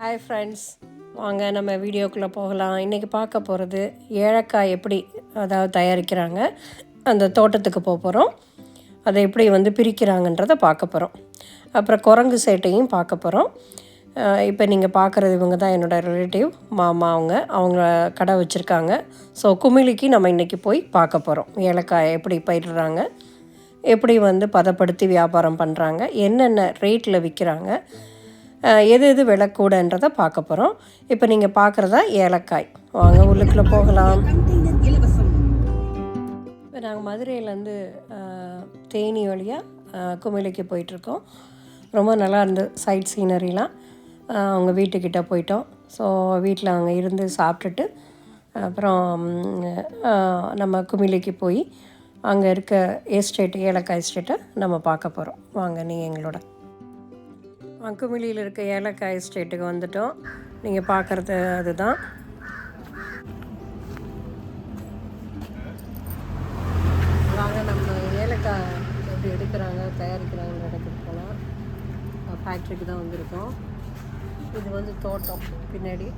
Hi friends வாங்க நம்ம வீடியோக்குள்ளே போகலாம். இன்றைக்கி பார்க்க போகிறது ஏலக்காய் எப்படி அதாவது தயாரிக்கிறாங்க அந்த தோட்டத்துக்கு போக போகிறோம் அதை எப்படி வந்து பிரிக்கிறாங்கன்றதை பார்க்க போகிறோம் அப்புறம் குரங்கு சேட்டையும் பார்க்க போகிறோம் இப்போ நீங்கள் பார்க்குறது இவங்க தான் என்னோடய ரிலேட்டிவ் மாமா அவங்க. அவங்க கடை வச்சுருக்காங்க. ஸோ குமிழிக்கு நம்ம இன்றைக்கி போய் பார்க்க போகிறோம் ஏலக்காய் எப்படி பயிரிடுறாங்க. எப்படி வந்து பதப்படுத்தி வியாபாரம் பண்ணுறாங்க என்னென்ன ரேட்டில் விற்கிறாங்க எது எது விலை கூடன்றதை பார்க்க போகிறோம் இப்போ நீங்கள் பார்க்குறதா ஏலக்காய். வாங்க உள்ளுக்குள்ளே போகலாம். இப்போ நாங்கள் மதுரையிலேருந்து தேனி வழியாக குமிழிக்கு போயிட்டுருக்கோம். ரொம்ப நல்லா இருந்து சைட் சீனரிலாம் அவங்க வீட்டுக்கிட்ட போயிட்டோம். ஸோ வீட்டில் அங்கே இருந்து சாப்பிட்டுட்டு அப்புறம் நம்ம குமிழிக்கு போய் அங்கே இருக்க எஸ்டேட் ஏலக்காய் எஸ்டேட்டை நம்ம பார்க்க போகிறோம் வாங்க நீங்கள் எங்களோட. அங்குமிலியில் இருக்க ஏலக்காய் எஸ்டேட்டுக்கு வந்துட்டோம். நீங்கள் பார்க்குறது அதுதான். வாங்க நம்ம ஏலக்காய் எப்படி எடுக்கிறாங்க தயாரிக்கிறாங்கன்ற இடத்துக்கு போனால் ஃபேக்ட்ரிக்கு தான் வந்திருக்கோம். இது வந்து தோட்டம் பின்னாடி.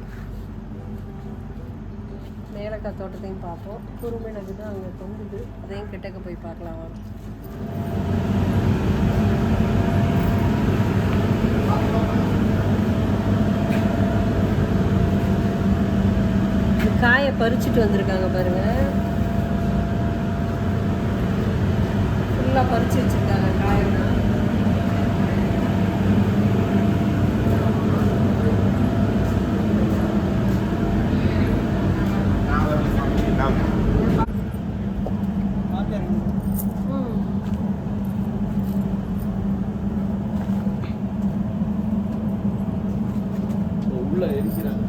இந்த ஏலக்காய் தோட்டத்தையும் பார்ப்போம். குறுமிளகு தான் அங்கே தொங்குது. அதையும் கிட்டக்க போய் பார்க்கலாம். வாங்க காயை பறிச்சுட்டு வந்திருக்காங்க பாருங்க. ஃபுல்லாக பறிச்சு வச்சிருக்காங்க காயெல்லாம் ம். உள்ள எரிக்கிறாங்க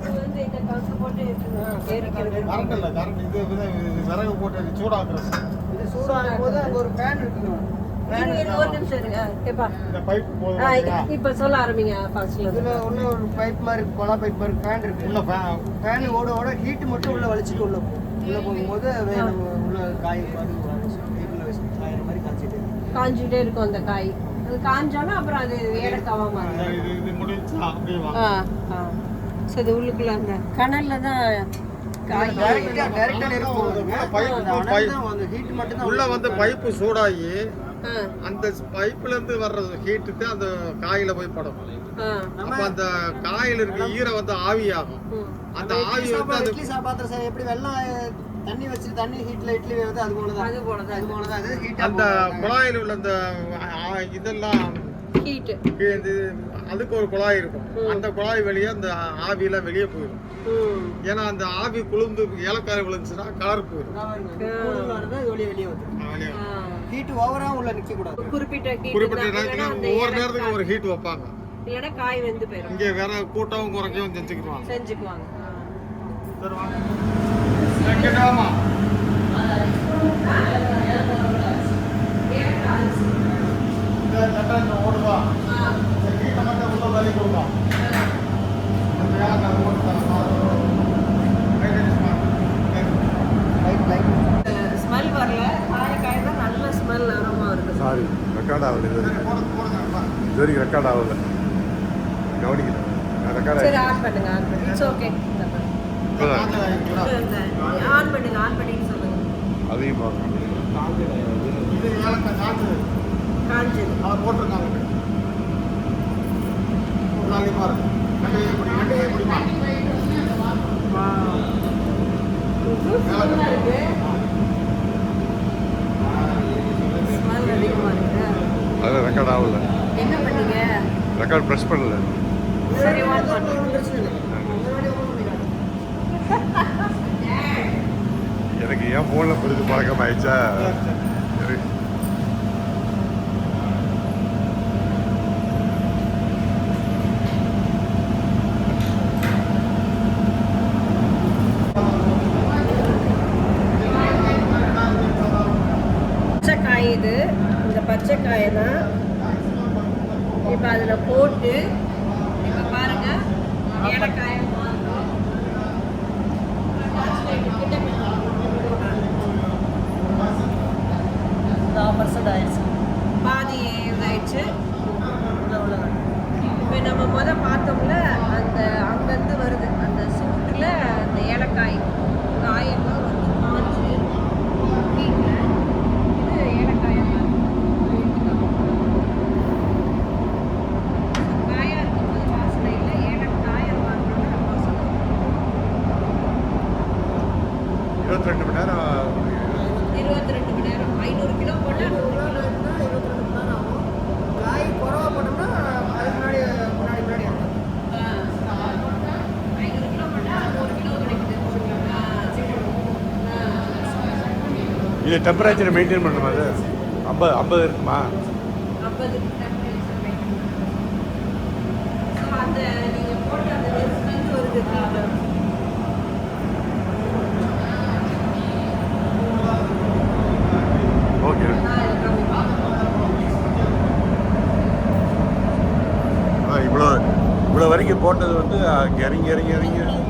இது வந்து இந்த கவுச்சு போட்டு எரிக்கிறது. கரண்ட் இல்ல கரண்ட் இது விறகு போட்டு சூடாக்குறது. இது சூடாகும் போது அங்க ஒரு ஃபேன் இருக்குங்க ஃபேன் இரு, இரு, ஒரு நிமிஷம் இருங்க. கேப்பா இந்த பைப் போதும் ஆ, பாத்தீங்களா? இப்ப சொல்ல ஆரம்பிங்க இதுல உள்ள ஒரு பைப் மாதிரி கொலா பைப் மாதிரி ஃபேன் இருக்கு. உள்ள ஃபேன் ஓட ஓட ஹீட் மட்டும் உள்ள வலிச்சிட்டு உள்ள உள்ள போகும்போது உள்ள காய் மாதிரி காய்ச்சிட்டு இருக்கும் அந்த காய். அது காஞ்சாலும் அப்புறம் அது ஏலக்காவா மாறும். இது இது முடிஞ்சா அப்படியே வாங்க. ஆ. ஆ சரி இது உள்ளுக்குள்ள அந்த கனல்ல தான் உள்ள வந்து பைப்பு சூடாகி அந்த பைப்ல இருந்து வர்ற ஹீட்டுக்கு அந்த காயில போய் படும். அப்ப அந்த காயில இருக்க ஈரம் வந்து ஆவியாகும். அந்த ஆவி வந்து சாப்பாடு அது இட்லி சாப்பாடு சார் எப்படி வெள்ளம் தண்ணி வச்சுட்டு தண்ணி ஹீட்ல இட்லி வேகுது அது போல தான் அது போலதான். அது போல தான் அது ஹீட்டா அந்த குழாயில் உள்ள அந்த ஆ, இதெல்லாம் ஹீட் இது அதுக்கு ஒரு குழாய் இருக்கும். அந்த குழாய் வெளியே அந்த ஆவியெல்லாம் வெளியே போயிடும். ம். ஏன்னா அந்த ஆவி குளிர்ந்து ஏலக்காய் விழுந்துச்சுன்னா கலர் போயிடும். ஹீட் ஓவரா உள்ள நிக்க கூடாது குறிப்பிட்ட ஹீட் குறிப்பிட்ட நேரத்துல ஒவ்வொரு நேரத்துக்கு ஒரு ஹீட் வைப்பாங்க. இல்லைன்னா காய் வெந்து போயிடும். இங்கே வேற கூட்டவும் குறைக்கவும் செஞ்சுக்குவாங்க செஞ்சுக்குவாங்க. ஆ. சரி வாங்க. வைக்கட்டாமா? இந்த ஓடுவா. இந்த ஹீட்டை மட்டும் உள்ள தள்ளி லைட் ஸ்மெல் வரல காய காய தான் நல்ல ஸ்மெல் அரோமா வருது சாரி ரெக்கார்ட் ஆகல இது. இது வரைக்கும் ரெக்கார்ட் ஆகல கவனிக்கல ரெக்கார்ட் சரி ஆன் பண்ணுங்க ஆன் பண்ணுங்க இட்ஸ் ஓகே ஆன் பண்ணுங்க ஆன் பண்ணிட்டு சொல்லுங்க அதையும் பார்க்கணும் இது ஏலக்காய் காய்ச்சது. காஞ்சது அதை போட்டிருக்காங்க. ஒரு நாளைக்கு பாருங்க. அது ரெக்கார்ட் ஆகல. என்ன பண்ணீங்க? ரெக்கார்ட் ப்ரெஸ் பண்ணல. சரி பண்ணுங்க எனக்கு ஏன் ஃபோனில் புரிஞ்சு பழக்கம் ஆயிடுச்சா சரி பச்சை காய் இது வெங்காயம் தான். இப்போ அதில் போட்டு இப்போ பாருங்க ஏலக்காயை மாற்றணும் இந்த முக்கால் பர்சன்ட் ஆயிடுச்சு பாதி இதாயிடுச்சு உள்ள உள்ள இப்போ நம்ம முத பார்த்தோம்ல அந்த அங்கேருந்து வருது அந்த சூட்டில் அந்த ஏலக்காய் காயெல்லாம் வந்து காய்ச்சி வீட்டில் இது ஏலக்காயாக காயாக இருக்கும்போது வாசனை இல்லை ஏலக்காயாக வாங்கினோம்னா வாசனை இருபத்தி ரெண்டு மணி நேரம் இருபத்தி ரெண்டு மணி நேரம் ஐநூறு கிலோ போட்டால் நூறு கிலோ இருபத்தி ரெண்டு மணி நேரம் ஆகும் காய் குறவா போட்டோம்னா அதுக்கு முன்னாடி முன்னாடி முன்னாடி இருக்கும் ஐநூறு கிலோ போட்டால் நூறு கிலோ கிடைக்குது ஆ, ஆ. இது டெம்பரேச்சர் மெயின்டைன் பண்ணுமா அது? ஐம்பது ஐம்பது இருக்குமா? ஓகே ஆ, இவ்வளோ இவ்வளோ வரைக்கும் போட்டது வந்து இறங்கி இறங்கி இறங்கி.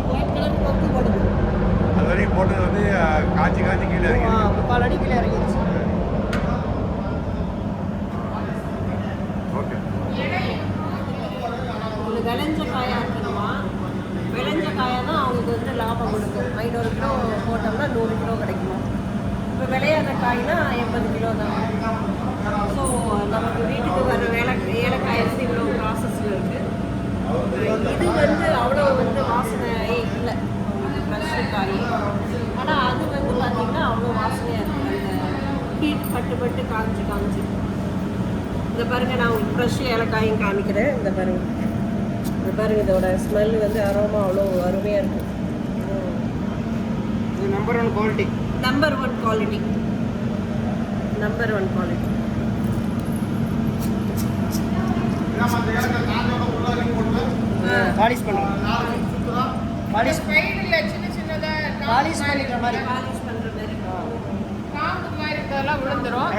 போட்டது வந்து ஆ, காய்ச்சி காய்ச்சி கீழே இறங்கி. முக்கால் அடி கீழே ஓகே. உங்களுக்கு விளைஞ்ச காயாக இருக்கணுமா? விளைஞ்ச காயாக தான் அவங்களுக்கு வந்து லாபம் கொடுக்கும். ஐநூறு கிலோ போட்டோம்னா நூறு கிலோ கிடைக்குமா. இப்போ விளையாத காய்னா எண்பது கிலோ தான். ஸோ நமக்கு வீட்டுக்கு வர வேலை ஏலக்காய் இவ்வளோ ப்ராசஸில் இருக்குது இது வந்து அவ்வளோ வந்து வாசனையே இல்லை. ஃப்ரெஷ்ஷு காய் ஆனால் அது வந்து பார்த்திங்கன்னா அவ்வளோ வாசனையாக இருக்குது அந்த ஹீட் பட்டு பட்டு காமிச்சு காமிச்சு. இந்த பாருங்க நான் ஃப்ரெஷ் ஏலக்காயும் காமிக்கிறேன். இந்த பாருங்க. இந்த பாருங்க இதோட ஸ்மெல் வந்து அரோமா அவ்வளோ அருமையாக இருக்கும் இது number one quality number one quality number one quality polish பண்ணுறோம். பாலிஷ் பாலிஷ் பண்ணிக்கிற மாதிரி. பாலிஷ் பண்ணுற மாதிரி காம்பு மாதிரி இருக்கிறதெல்லாம் விழுந்துரும்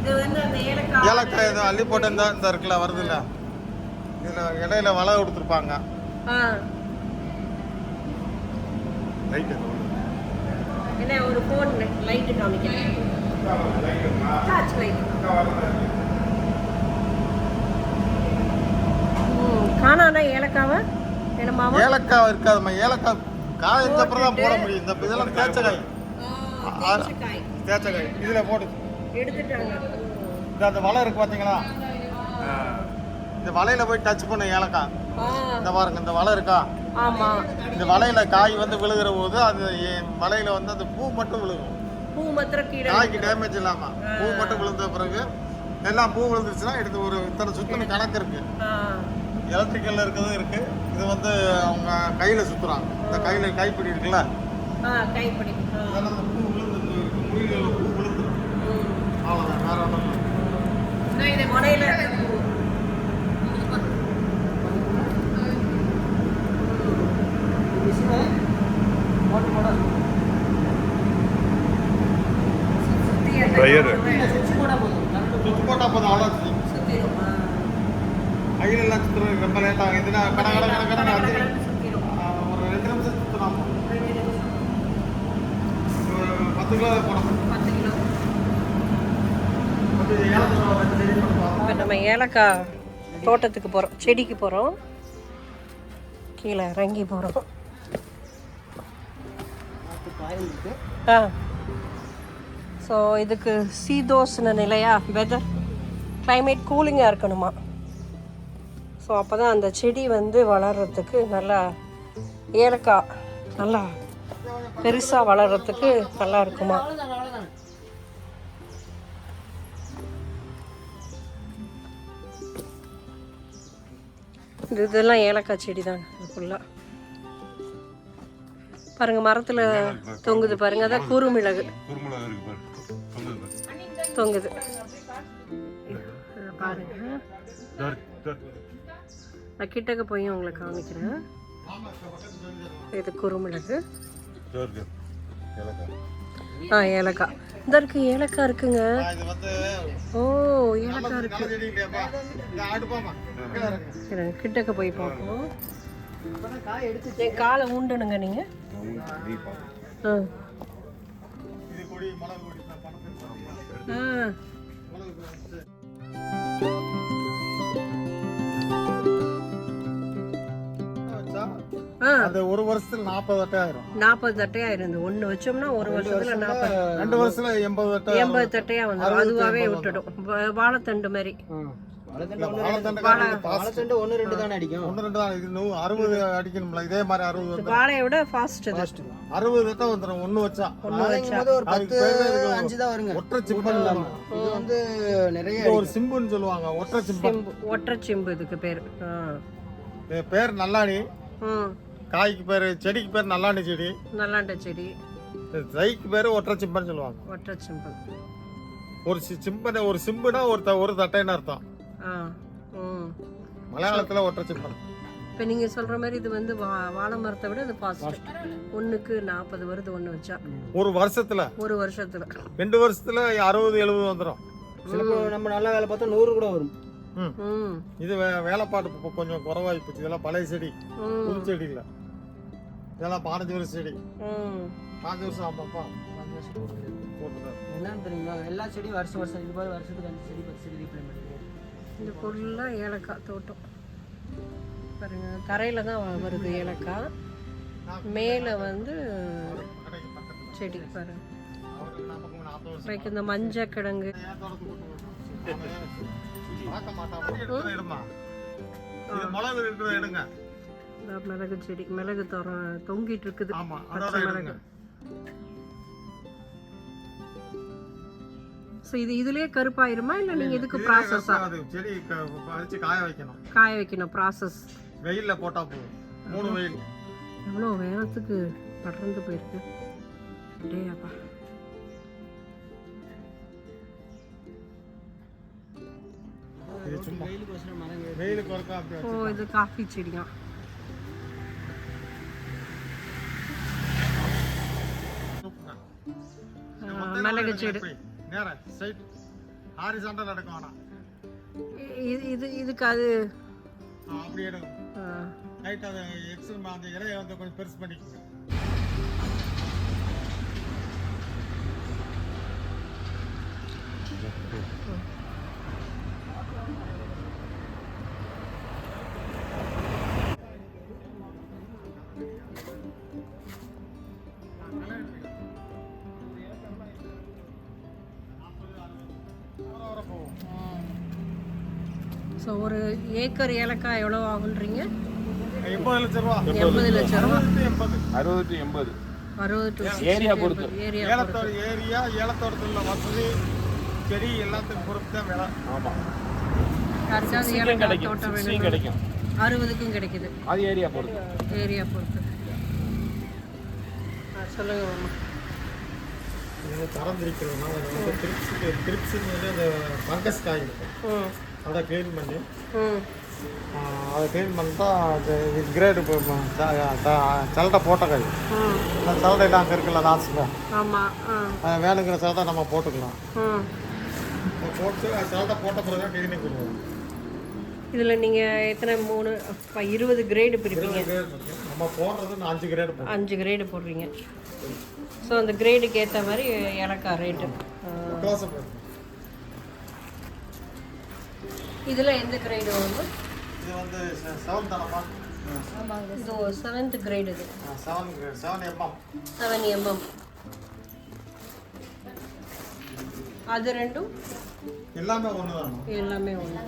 இது வந்து அந்த ஏலக்காய். ஏலக்காய் இதை அள்ளி போட்டு இந்த இருக்குல்ல வருதுல்ல. இதில் இடையில வலை கொடுத்துருப்பாங்க. என்ன ஒரு ஃபோன் லைட்டு காமிக்கிறேன். டார்ச் லைட் காணானா ஏலக்காவை? என்னமாவா ஏலக்காய் இருக்காதும்மா. ஏலக்காய் காய்ச்ச அப்புறம் தான் போட முடியும். இந்த இதெல்லாம் தேய்ச்சக்காய் காய். தேய்ச்சக்காய். இதில் போட்டு எடுத்துட்டாங்க. இந்த அந்த வலை இருக்கு பார்த்தீங்களா இந்த வலையில போய் டச் பண்ண ஏலக்காய். இந்த பாருங்க இந்த வலை இருக்கா? ஆமா. இந்த வலையில காய் வந்து விழுகிற போது அது வலையில வந்து அந்த பூ மட்டும் விழுகும். பூ மாத்திரம் கீழே காய்க்கு டேமேஜ் இல்லாம. பூ மட்டும் விழுந்த பிறகு எல்லாம் பூ விழுந்துச்சுன்னா எடுத்து ஒரு இத்தனை சுத்தன கணக்கு இருக்கு. எலக்ட்ரிக்கல்ல இருக்கிறதும் இருக்கு. இது வந்து அவங்க கையில சுத்துறாங்க. இந்த கையில கைப்பிடி இருக்குல்ல? கைப்பிடி. அதெல்லாம் அந்த பூ விழுந்து முழிகள் பூ விழுந்து அவ்வளோதான் வேற ஒன்றும் இல்லை. இதை இருக்க பூ. மிஷினை போட்டு போட சுத்தி அந்த Dryer. காம்பை சுவிட்ச் போட போதும் கரண்ட் சுத்து போட்டா போதும் அவ்வளோ சுத்திரும். ஆ. கையில எல்லாம் சுத்துறது ரொம்ப லேட் ஆகும் இதுனா கட கட கட கட கட வந்து கடன்னு சுத்திரும். ஆ, ஒரு ரெண்டு நிமிஷம் சுத்தலாம் ரெண்டு நிமிஷம். ஒரு பத்து கிலோ போடணும். இப்போ நம்ம ஏலக்காய் தோட்டத்துக்கு போகிறோம் செடிக்கு போகிறோம் கீழே இறங்கி போகிறோம் ஆ. ஸோ இதுக்கு சீதோஷ்ண நிலையா? வெதர் climate கூலிங்காக இருக்கணுமா? ஸோ அப்போ தான் அந்த செடி வந்து வளர்கிறதுக்கு நல்லா ஏலக்காய் நல்லா பெருசாக வளர்கிறதுக்கு நல்லா இருக்குமா? இது இதெல்லாம் ஏலக்காய் செடி தாங்க இது ஃபுல்லாக பாருங்க மரத்தில் தொங்குது பாருங்க அதான் குறுமிளகு. தொங்குது. பாருங்கள் பாருங்க. நான் கிட்டக்க போய் உங்களை காமிக்கிறேன். இது குறுமிளகு. ஆ ஏலக்காய். இந்த இருக்கு ஏலக்காய் இருக்குங்க. இது வந்து ஓ ஏலக்காய் இருக்கு. கிட்டக்க போய் பார்ப்போம். என் காலை ஊண்டணுங்க நீங்கள் நீ பாரு. ஆ. ஆ ஆ. அது ஒரு வருஷத்துல நாற்பது வட்டை ஆயிரும். நாற்பது தட்டையா இருந்து ஒன்று வச்சோம்னா ஒரு வருஷத்துல நாற்பது. ரெண்டு வருஷத்துல எண்பது வட்டை எண்பது தட்டையா வந்துடும் அதுவாகவே விட்டுடும். வாழைத்தண்டு மாதிரி. ஒன்று ஒன்று. வாழையை விட ஃபாஸ்ட் அறுபது வட்டை வந்துடும் ஒன்று வச்சா. வாழைங்கும் போது ஒரு பத்து அஞ்சு தான் வருங்க. ஒற்றை இல்லாம. இது வந்து நிறைய இது ஒரு சிம்புன்னு சொல்லுவாங்க. ஒற்றை சிம்பு. ஒற்றை சிம்பு இதுக்கு பேர். பேர் நல்லாணி ம். காய்க்கு பேர் செடிக்கு பேர் நல்லாணி செடி. நல்லாண்ட செடி. தைக்கு பேர் ஒற்றை சிம்பன்னு சொல்லுவாங்க. ஒற்றை சிம்பு ஒரு சி- சிம்பனை ஒரு சிம்புனா ஒரு த ஒரு தட்டைன்னு அர்த்தம். ஆ ம் மலையாளத்துல ஒற்றை சிம்பன் இப்போ நீங்கள் சொல்கிற மாதிரி இது வந்து வா வாழை மரத்தை விட இது ஃபாஸ்ட் ஒன்றுக்கு நாற்பது வருது ஒன்று வச்சா. ஒரு வருஷத்துல. ஒரு வருஷத்தில். ரெண்டு வருஷத்துல அறுபது எழுபது வந்துடும் சிலப்போ நம்ம நல்ல வேலை பார்த்தா நூறு கூட வரும். ம். ம். இது வே- வேலைப்பாட்டு இப்போ கொஞ்சம் குறவாகி போச்சு இதெல்லாம் பழைய செடி. ம். புது செடி இல்லை இதெல்லாம் பதினஞ்சு வருஷம் செடி. பாஞ்சு வருஷம் ஆமாப்பா போட்டுதான் என்னன்னு தெரியுங்களா எல்லா செடியும் வருஷம் வருஷம் இது மாதிரி வருஷத்துக்கு அஞ்சு செடி பத்து செடி ரீப்ளை பண்ணுறது இந்த ஃபுல்லாக ஏலக்காய் தோட்டம். பாருங்க தரையில் தான் வருது ஏலக்காய். மேலே வந்து செடி பாருங்க. வருஷம் இந்த மஞ்சள் கிழங்கு இது மிளகு இருக்கிறத எடுங்க. இந்த மிளகு செடி மிளகு தர தொங்கிட்டு இருக்குது. பச்சை மிளகு. ஸோ இது இதுலயே கருப்பாயிருமா? இல்லை நீங்கள் இதுக்கு ப்ராசஸா அது செடி பறிச்சு காய வைக்கணும். காய வைக்கணும் ப்ராசஸ் வெயில்ல போட்டா போதும். மூணு வெயில். எவ்வளோ வேகத்துக்கு படர்ந்து போயிருக்கு. டே அப்பா இது சும்மா. வெயிலுக்கு வசரம் மரம் வெயிலுக்கு ஒருக்கா அப்படி ஓ இது காஃபி செடியா மிளகு செடி? நேரா ஸ்ட்ரைட் ஹாரிசாண்டல் எடுக்க வேணாம் இ- இது இது இதுக்கு அது. ஆ, அப்படி எடுங்க ஆ, லைட் அதை எக்ஸல் அந்த இலையை வந்து கொஞ்சம் பெருசு பண்ணிக்கோங்க. ஸோ ஏக்கர் ஏலக்காய் எவ்வளோ ஆகுன்றீங்க? எண்பது லட்சம் ரூபா. எண்பது லட்சம் ரூபா. அறுபது டு எண்பது. அறுபது டு ஏரியா பொறுத்து. ஏரியா ஏலத்தோட ஏரியா ஏலத்தோட்டத்தில் உள்ள வசதி செடி எல்லாத்துக்கும் பொறுத்து தான் விலை. ஆமாம் யாருக்காவது ஏலக்காய் கிடைக்கும். தோட்டம் வேணும் கிடைக்கும். அறுபதுக்கும் கிடைக்குது. அது ஏரியா பொறுத்து. ஏரியா பொறுத்து. சொல்லுங்க மாமா. இது தரம் திருப்ஸுன்னு அந்த ஃபங்கஸ் காய் இருக்கும். அதை க்ளீன் பண்ணி. அதை க்ளீன் பண்ணிட்டா அது கிரேடு சலட்டை போட்ட ம் அந்த சலட்டைலாம் அங்கே இருக்குல்ல லாஸ்ட்டில் அதை வேணுங்கிற சலட்டை நம்ம போட்டுக்கலாம். போட்டு சலட்டை போட்ட பிறகு க்ளீனிங் பண்ணுவோம். இதில் நீங்கள் எத்தனை மூணு இருபது கிரேடு பிரிப்பீங்க? நம்ம போடுறது அஞ்சு கிரேடு அஞ்சு கிரேடு போடுறீங்க ஸோ அந்த கிரேடுக்கு ஏற்ற மாதிரி ஏலக்காய் ரேட்டு இதில் எந்த கிரேடு வந்து இது வந்து செவன் தானப்பா இது செவன்த் கிரேடு இது. Seven seven mm seven mm அது ரெண்டும்? எல்லாமே ஒன்று தான் எல்லாமே ஒன்று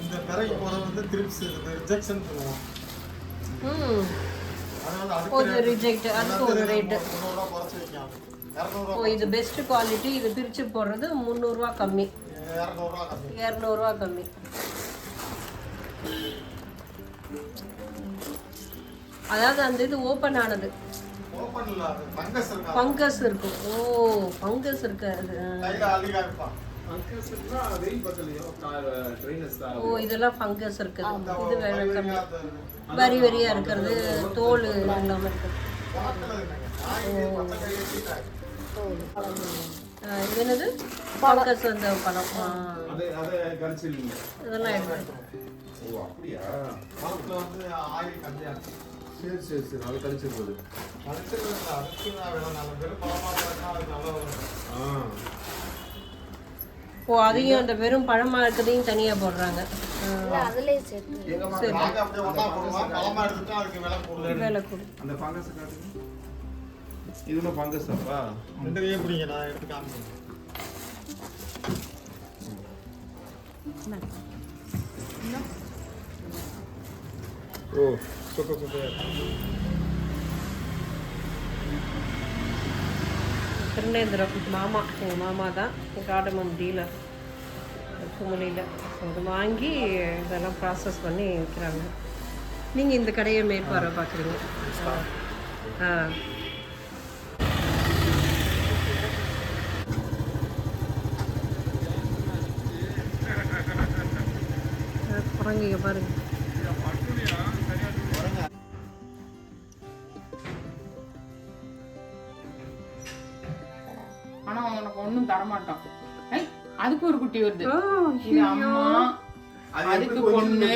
இந்த பிறகு போகிறது வந்து திருப்ஸ் இது ரிஜெக்ஷன் சொல்லுவோம். ம். இது ரிஜெக்ட் அதுக்கு ஒரு ரேட்டு ஓ இது பெஸ்ட் குவாலிட்டி இது பிரித்து போடுறது முந்நூறுரூவா கம்மி. இரநூறுவா கம்மி. அதாவது அந்த இது ஓப்பன் ஆனது. ஓப்பன் இல்லை அது ஃபங்கஸ் இருக்கா ஃபங்கஸ் இருக்கும். ஓ ஃபங்கஸ் இருக்காது. ஓ இதெல்லாம் ஃபங்கஸ் இருக்குது. இது வேற கம்மி. வரி வரியாக இருக்கிறது தோல் இல்லாமல் இருக்குது. இது என்னது? ஃபங்கஸ் அந்த பழம். இதெல்லாம் ஓ வந்து சரி சரி சரி. அது அதையும் அந்த வெறும் பழமாக இருக்கிறதையும் தனியாக போடுறாங்க. விலை போடுவோம் வேலை கொடு அந்த ஃபங்கஸ் காட்டுங்க இது ஒன்றும் ஃபங்கஸ் அப்பா? ரெண்டு கையே பிடிங்க நான் எடுத்து காமிக்கிறேன். ஓ சொக்க சொக்க திருநேந்திரம் மாமா எங்கள் மாமா தான். காடமம் டீலர் குமுளியில் அது வாங்கி இதெல்லாம் ப்ராசஸ் பண்ணி விற்கிறாங்க நீங்கள் இந்த கடையை மேற்பார்வை பார்க்குறீங்க. ஆ. குரங்குங்க பாருங்க. ஆனா உனக்கு ஒண்ணும் தரமாட்டான். அதுக்கு ஒரு குட்டி வருது. ஆ, இது அம்மா அதுக்கு பொண்ணு.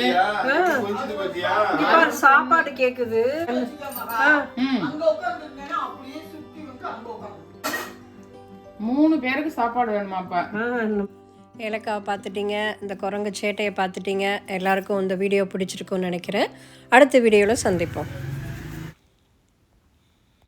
சாப்பாடு கேக்குது. மூணு பேருக்கு சாப்பாடு வேணுமாப்பா. ஆ, இன்னும் ஏலக்காவை பார்த்துட்டீங்க இந்த குரங்கு சேட்டையை பார்த்துட்டீங்க எல்லாருக்கும் இந்த வீடியோ பிடிச்சிருக்கும்னு நினைக்கிறேன். அடுத்த வீடியோவில் சந்திப்போம்.